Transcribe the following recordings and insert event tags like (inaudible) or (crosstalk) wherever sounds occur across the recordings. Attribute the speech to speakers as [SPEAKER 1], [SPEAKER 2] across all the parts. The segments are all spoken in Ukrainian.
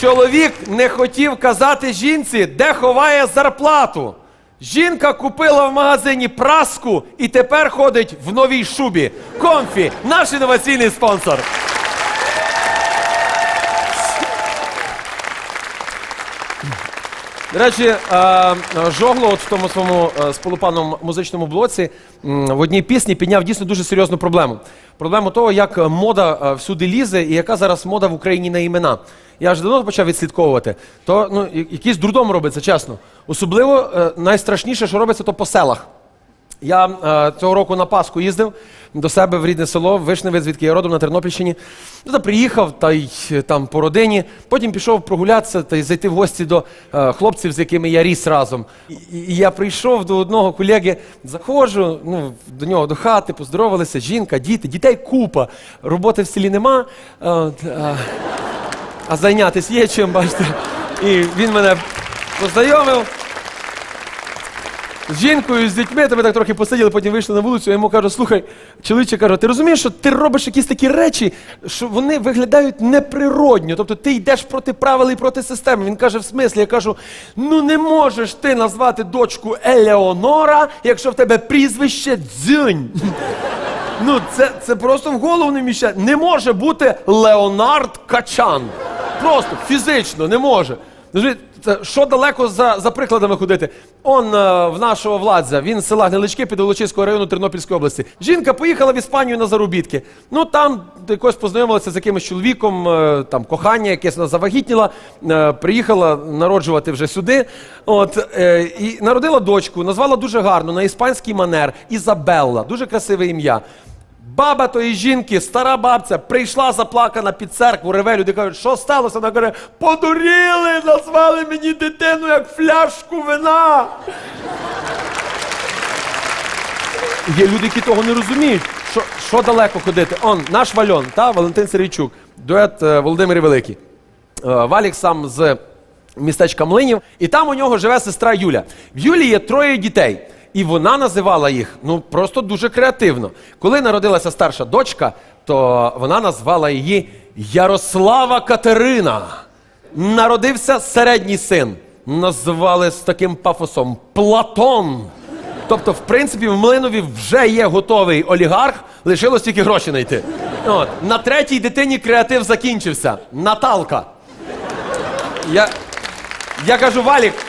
[SPEAKER 1] Чоловік не хотів казати жінці, де ховає зарплату. Жінка купила в магазині праску і тепер ходить в новій шубі. Комфі, наш інноваційний спонсор. До речі, е, е, Жогло от в тому своєму е, сполупаному музичному блоці в одній пісні підняв дійсно дуже серйозну проблему. Проблему того, як е, мода е, всюди лізе і яка зараз мода в Україні на імена. Я ж давно почав відслідковувати, то ну, якийсь дурдом робиться, чесно. Особливо е, найстрашніше, що робиться, то по селах. Я е, цього року на Пасху їздив до себе в рідне село, Вишневе, звідки я родом на Тернопільщині. Туди приїхав та й е, там по родині. Потім пішов прогулятися та й зайти в гості до е, хлопців, з якими я ріс разом. І, і я прийшов до одного колеги, заходжу ну, до нього до хати, поздоровалися, жінка, діти, дітей купа. Роботи в селі нема. Е, е, а зайнятися є чим, бачите. І він мене познайомив з жінкою, з дітьми, то ми так трохи посиділи, потім вийшли на вулицю, я йому кажу, слухай, чоловіче кажу, ти розумієш, що ти робиш якісь такі речі, що вони виглядають неприродньо. Тобто ти йдеш проти правил і проти системи. Він каже, в смислі, я кажу, ну не можеш ти назвати дочку Елеонора, якщо в тебе прізвище Дзюнь. (laughs) Ну, це, це просто в голову не міщає. Не може бути Леонард Качан. Просто фізично не може. Це Що далеко за, за прикладами ходити? Он е, в нашого владзя, він з села Гнилички під Волочиського району Тернопільської області. Жінка поїхала в Іспанію на заробітки. Ну там якось познайомилася з якимось чоловіком, е, там кохання, якесь вона завагітніла, е, приїхала народжувати вже сюди. От, і народила дочку, назвала дуже гарно на іспанський манер Ізабелла. Дуже красиве ім'я. Баба тої жінки, стара бабця, прийшла заплакана під церкву, реве, люди кажуть, що сталося? Вона каже, подуріли, назвали мені дитину як фляжку вина. Є люди, які того не розуміють. Що, що далеко ходити? Он, наш Вальон, та, Валентин Серійчук, дует е, Володимир Великий. Е, Валік сам з містечка Млинів, і там у нього живе сестра Юля. В Юлі є троє дітей, і вона називала їх ну просто дуже креативно. Коли народилася старша дочка, то вона назвала її Ярослава Катерина. Народився середній син. Назвали з таким пафосом Платон. Тобто, в принципі, в Млинові вже є готовий олігарх, лишилось тільки гроші знайти. От. На третій дитині креатив закінчився. Наталка. Я, я кажу, Валік.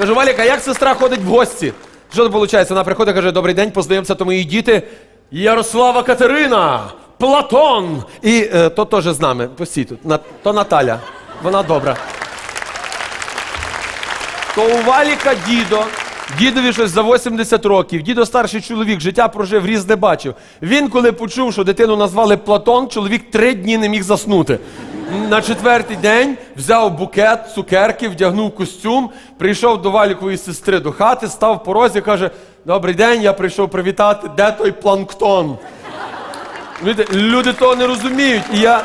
[SPEAKER 1] Кажу, Валік, а як сестра ходить в гості? Що це виходить? Вона приходить, каже, добрий день, познайомся, то мої діти. Ярослава Катерина, Платон. І е, то теж з нами. Постій тут. На, то Наталя. Вона добра. То у Валіка дідо. Дідові щось за 80 років. Дідо старший чоловік, життя прожив, різ не бачив. Він, коли почув, що дитину назвали Платон, чоловік три дні не міг заснути. На четвертий день взяв букет, цукерки, вдягнув костюм, прийшов до Валікової сестри до хати, став в порозі, каже: Добрий день, я прийшов привітати, де той планктон? Люди, люди того не розуміють. І я,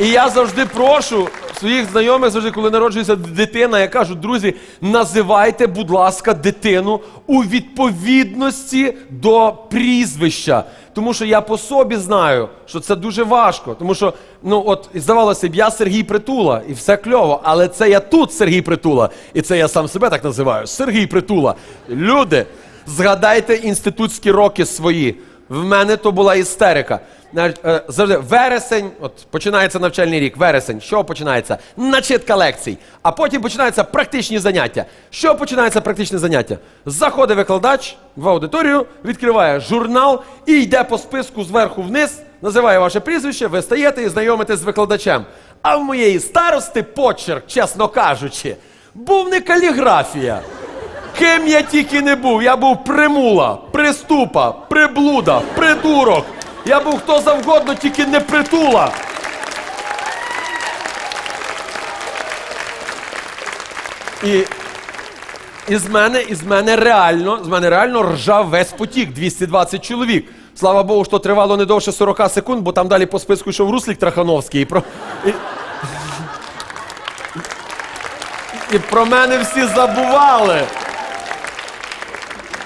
[SPEAKER 1] і я завжди прошу своїх знайомих, завжди, коли народжується дитина, я кажу, друзі, називайте, будь ласка, дитину у відповідності до прізвища. Тому що я по собі знаю, що це дуже важко. Тому що, ну от, здавалося б, я Сергій Притула, і все кльово, але це я тут Сергій Притула. І це я сам себе так називаю. Сергій Притула. Люди, згадайте інститутські роки свої. В мене то була істерика. Е, завжди вересень, от починається навчальний рік, вересень. Що починається? Начитка лекцій. А потім починаються практичні заняття. Що починається практичне заняття? Заходить викладач в аудиторію, відкриває журнал і йде по списку зверху вниз, називає ваше прізвище, ви стаєте і знайомитесь з викладачем. А в моєї старости почерк, чесно кажучи, був не каліграфія. Ким я тільки не був. Я був примула, приступа, приблуда, придурок. Я був хто завгодно, тільки не притула. І, і з мене, і з мене реально, з мене реально ржав весь потік, 220 чоловік. Слава Богу, що тривало не довше 40 секунд, бо там далі по списку йшов Руслік Трахановський. І про, і, і про мене всі забували.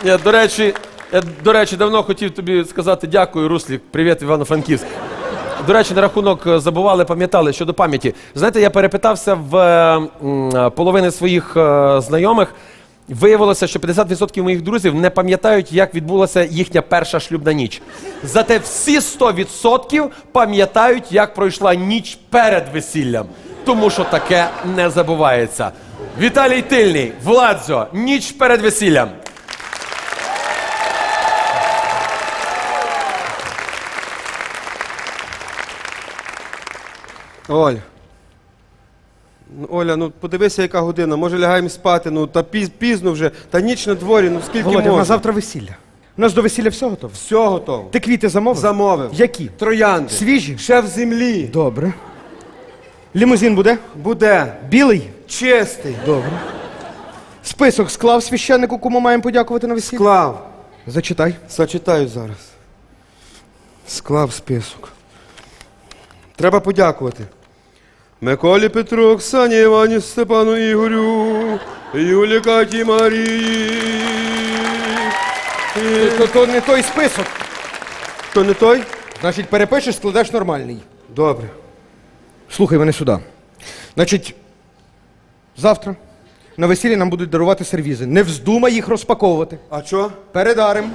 [SPEAKER 1] Я, до речі, я, до речі, давно хотів тобі сказати дякую, Руслік. Привіт, Івано-Франківськ. До речі, на рахунок е, забували, пам'ятали щодо пам'яті. Знаєте, я перепитався в е, м, половини своїх е, знайомих. Виявилося, що 50% моїх друзів не пам'ятають, як відбулася їхня перша шлюбна ніч. Зате всі 100% пам'ятають, як пройшла ніч перед весіллям. Тому що таке не забувається. Віталій Тильний, Владзо, ніч перед весіллям.
[SPEAKER 2] Оля. Ну, Оля, ну подивися, яка година. Може лягаємо спати, ну та піз, пізно вже, та ніч на дворі, ну скільки
[SPEAKER 3] Володя,
[SPEAKER 2] можна.
[SPEAKER 3] на завтра весілля. У нас до весілля все готово.
[SPEAKER 2] Все готово.
[SPEAKER 3] Ти квіти замовив?
[SPEAKER 2] Замовив.
[SPEAKER 3] Які?
[SPEAKER 2] Троянди.
[SPEAKER 3] Свіжі?
[SPEAKER 2] Ще в землі.
[SPEAKER 3] Добре. Лімузин буде?
[SPEAKER 2] Буде.
[SPEAKER 3] Білий?
[SPEAKER 2] Чистий.
[SPEAKER 3] Добре. Список склав священнику, кому маємо подякувати на весіллі?
[SPEAKER 2] Склав.
[SPEAKER 3] Зачитай.
[SPEAKER 2] Зачитаю зараз. Склав список. Треба подякувати. Миколі Петру, Оксані, Івані, Степану Ігорю, Юлі Каті Марії. І-
[SPEAKER 3] То, то не той список.
[SPEAKER 2] То не той?
[SPEAKER 3] Значить, перепишеш, складеш нормальний.
[SPEAKER 2] Добре.
[SPEAKER 3] Слухай мене сюди. Значить, завтра на весіллі нам будуть дарувати сервізи. Не вздумай їх розпаковувати.
[SPEAKER 2] А що?
[SPEAKER 3] Передарим.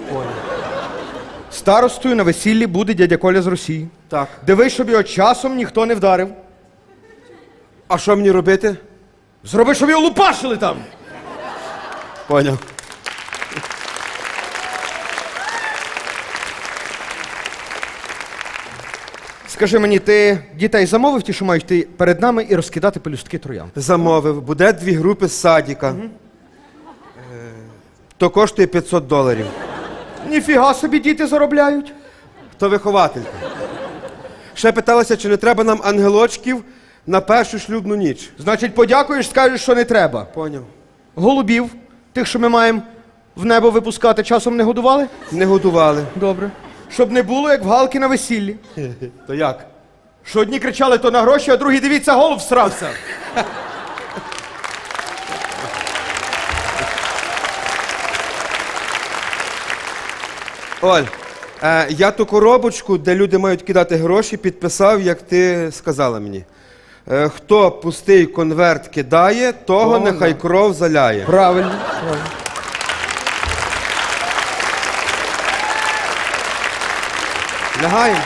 [SPEAKER 3] Старостою на весіллі буде дядя Коля з Росії.
[SPEAKER 2] Так.
[SPEAKER 3] Дивись, щоб його часом ніхто не вдарив.
[SPEAKER 2] А що мені робити?
[SPEAKER 3] Зроби, щоб його лупашили там.
[SPEAKER 2] Поняв.
[SPEAKER 3] Скажи мені, ти дітей замовив ті, що мають йти перед нами і розкидати пелюстки троян?
[SPEAKER 2] Замовив. Буде дві групи з садіка. Е, То коштує 500 доларів.
[SPEAKER 3] Ніфіга собі діти заробляють.
[SPEAKER 2] То вихователька. Ще питалася, чи не треба нам ангелочків на першу шлюбну ніч.
[SPEAKER 3] Значить, подякуєш, скажеш, що не треба.
[SPEAKER 2] Поняв.
[SPEAKER 3] Голубів, тих, що ми маємо в небо випускати, часом не годували?
[SPEAKER 2] Не годували.
[SPEAKER 3] Добре. Щоб не було, як в Галки на весіллі. (laughs)
[SPEAKER 2] То як?
[SPEAKER 3] Що одні кричали то на гроші, а другі дивіться, голуб всрався.
[SPEAKER 2] Оль, е, я ту коробочку, де люди мають кидати гроші, підписав, як ти сказала мені. Е, хто пустий конверт кидає, того
[SPEAKER 3] Того
[SPEAKER 2] нехай кров заляє.
[SPEAKER 3] Правильно.
[SPEAKER 2] Лягаємо.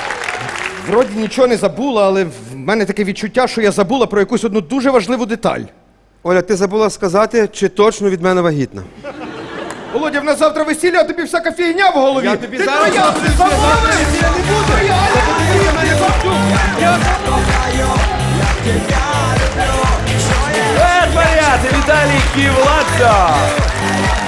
[SPEAKER 3] Вроді нічого не забула, але в мене таке відчуття, що я забула про якусь одну дуже важливу деталь.
[SPEAKER 2] Оля, ти забула сказати, чи точно від мене вагітна.
[SPEAKER 3] Володя, в нас завтра весілля, а тобі всяка фігня в голові.
[SPEAKER 2] Я тобі
[SPEAKER 3] Ти
[SPEAKER 2] зараз
[SPEAKER 1] Владка!